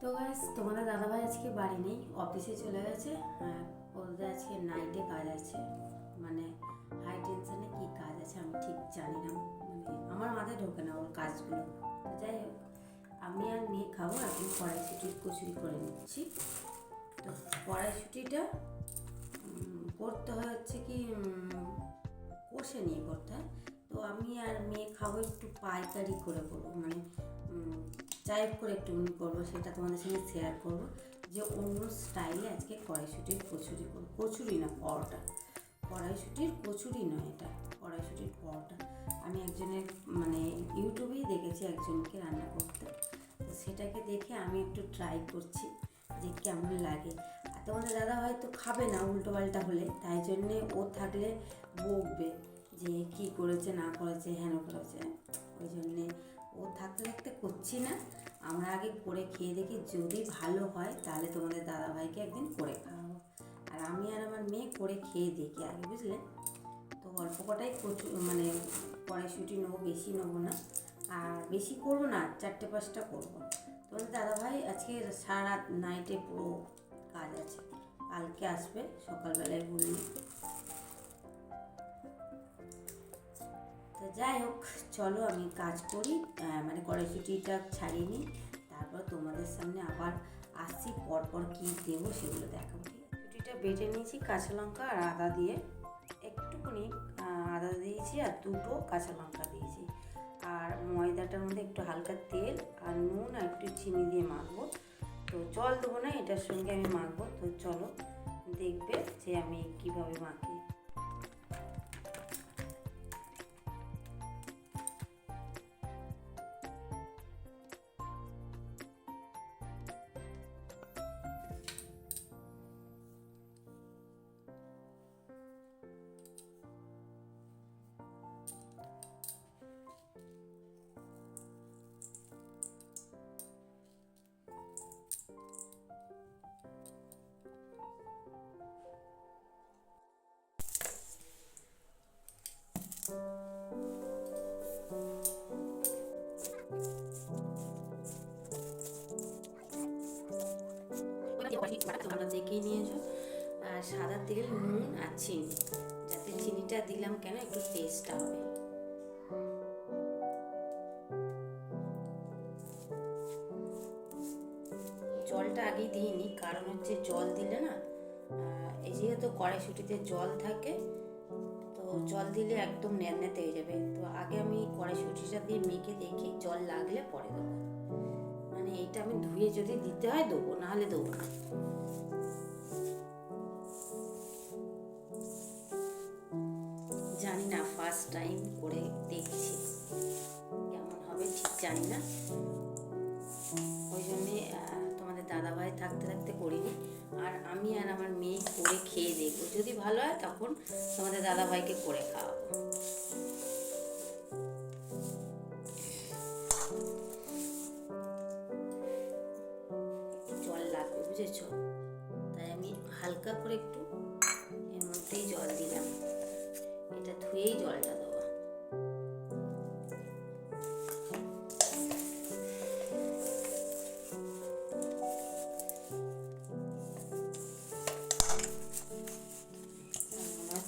তো গাইস তোমাদের দাদাভাই আজকে বাড়ি নেই অফিসে চলে গেছে। ওদের আজকে নাইটে কাজ আছে। মানে হাই টেনশনে কি কাজ আছে আমি ঠিক জানি না। মানে আমার মাথায় ঢোকে না ওর কাজগুলো। তো যাই হোক, আমি আর মেয়ে খাব, এখন কড়াইশুটির কচুরি করে নিচ্ছি। তো কড়াইশুটিটা করতে হয় হচ্ছে কি কষে নিয়ে করতে হয়। তো আমি আর মেয়ে খাব একটু পাইকারি করে করব। মানে টাইপ করে একটু করব, সেটা তোমাদের সঙ্গে শেয়ার করব, যে অন্য স্টাইলে আজকে কড়াইশুটির কচুরি করব। কচুরি না, পরোটা। কড়াইশুটির কচুরি নয় এটা, কড়াইশুটির পরোটা। আমি একজনের মানে ইউটিউবেই দেখেছি একজনকে রান্না করতে। সেটাকে দেখে আমি একটু ট্রাই করছি, যে কেমন লাগে। আর তোমাদের দাদা হয়তো খাবে না উল্টো পাল্টা হলে, তাই জন্যে ও থাকলে বকবে, যে কি করেছে, না করেছে, হেন করেছে। ওই জন্যে ও থাকতে থাকতে করছি না। আমরা আগে করে খেয়ে দেখি যদি ভালো হয় তাহলে তোমাদের দাদাভাইকে একদিন করে খাওয়াবো। আর আমি আর আমার মেয়ে করে খেয়ে দেখি আগে, বুঝলে? তো অল্প কটাই কচু মানে কড়াইশুটি নেব, বেশি নেব না। আর বেশি করব না চারটে পাঁচটা করব। তোমাদের দাদাভাই আজকে সারা নাইটে পুরো কাজ আছে। কালকে আসবে, সকালবেলায় বললি তো যাই হোক, চলো আমি কাজ করি মানে কড়াইশুটিটা ছাড়িয়ে নিই, তারপর তোমাদের সামনে আবার আসছি, পরপর কী দেবো সেগুলো দেখাবো ছুটিটা বেটে নিয়েছি কাঁচা লঙ্কা আর আদা দিয়ে একটুখানি আদা দিয়েছি আর দুটো কাঁচা লঙ্কা দিয়েছি। আর ময়দাটার মধ্যে একটু হালকা তেল আর নুন আর একটু চিনি দিয়ে মাখবো। তো জল দেবো না, এটার সঙ্গে আমি মাখবো, তো চলো দেখবে যে আমি কীভাবে মাখি। তোমরা দেখেই নিয়েছো? সাদা তেল, নুন আর চিনি। যাতে চিনিটা দিলাম কেন একটু টেস্টটা হবে। জলটা আগেই দিইনি, কারণ হচ্ছে জল দিলে না এই যেহেতু কড়াইশুটিতে জল থাকে, তো জল দিলে একদম ন্যাননেতে হয়ে যাবে। তো আগে আমি কড়াইশুটিটা দিয়ে মেখে দেখি জল লাগলে পরে দেবো। মানে এইটা আমি ধুয়ে যদি দিতে হয় দেবো, নাহলে দেবো না। জানি না ফার্স্ট টাইম করে দেখছি। কেমন হবে ঠিক জানি না। ওই জন্যে দাদাভাই থাকতে থাকতে করিনি। আর আমি আর আমার মেয়ে করে খেয়ে দেখব। যদি ভালো হয় তখন তোমাদের দাদাভাইকে করে খাওয়াবো। জল লাগবে, বুঝেছ? তাই আমি হালকা করে একটু এর মধ্যেই জল দিলাম। এটা ধুয়েই জলটা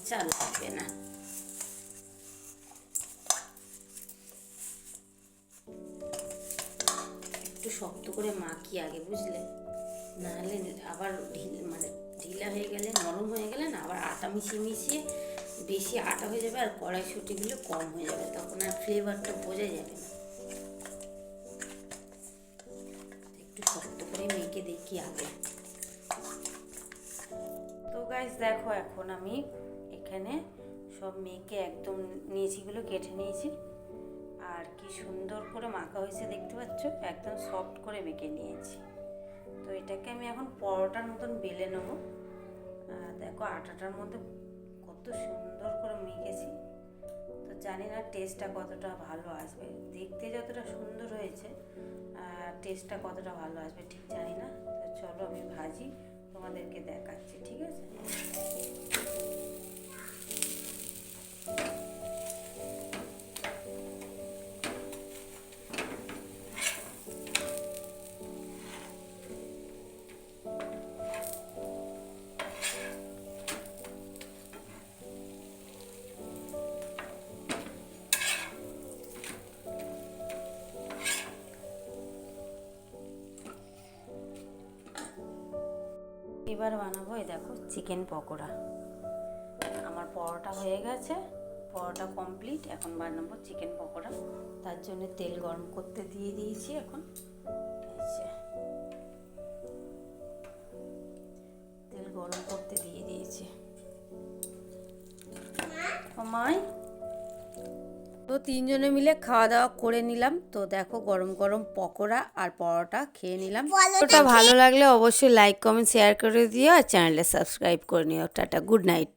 চাল লাগবে না। একটু শক্ত করে মাখি আগে, বুঝলে? নাহলে আবার ঢিল মানে ঢিলা হয়ে গেলে, নরম হয়ে গেলে না, আবার আটা মিশিয়ে মিশিয়ে বেশি আটা হয়ে যাবে আর কড়াইশুটিগুলো কম হয়ে যাবে, তখন আর ফ্লেভারটা বোঝা যাবে না। একটু শক্ত করে মেখে দেখি আগে। তো গাইজ দেখো এখন আমি এখানে সব মেখে একদম নিয়েছিগুলো কেটে নিয়েছি। আর কি সুন্দর করে মাখা হয়েছে দেখতে পাচ্ছ? একদম সফট করে মেখে নিয়েছি। তো এটাকে আমি এখন পরোটার মতন বেলে নেব। দেখো আটাটার মধ্যে কত সুন্দর করে মেখেছি। তো জানি না টেস্টটা কতটা ভালো আসবে। দেখতে যতটা সুন্দর হয়েছে টেস্টটা কতটা ভালো আসবে ঠিক জানি না। তো চলো আমি ভাজি, তোমাদেরকে দেখাচ্ছি, ঠিক আছে? এবার বানাবো এই দেখো চিকেন পকোড়া। পরোটা হয়ে গেছে। পরোটা কমপ্লিট এখন বানাবো চিকেন পকোড়া। তার জন্য তেল গরম করতে দিয়ে দিয়েছি এখন। তেল গরম করতে দিয়ে দিয়েছি। ও মাই। তো তিনজনে মিলে খাওয়া দাওয়া করে নিলাম। তো দেখো গরম গরম পকোড়া আর পরোটা খেয়ে নিলাম। ওটা ভালো লাগলে অবশ্যই লাইক কমেন্ট শেয়ার করে দিও আর চ্যানেলে সাবস্ক্রাইব করে নিও। Tata good night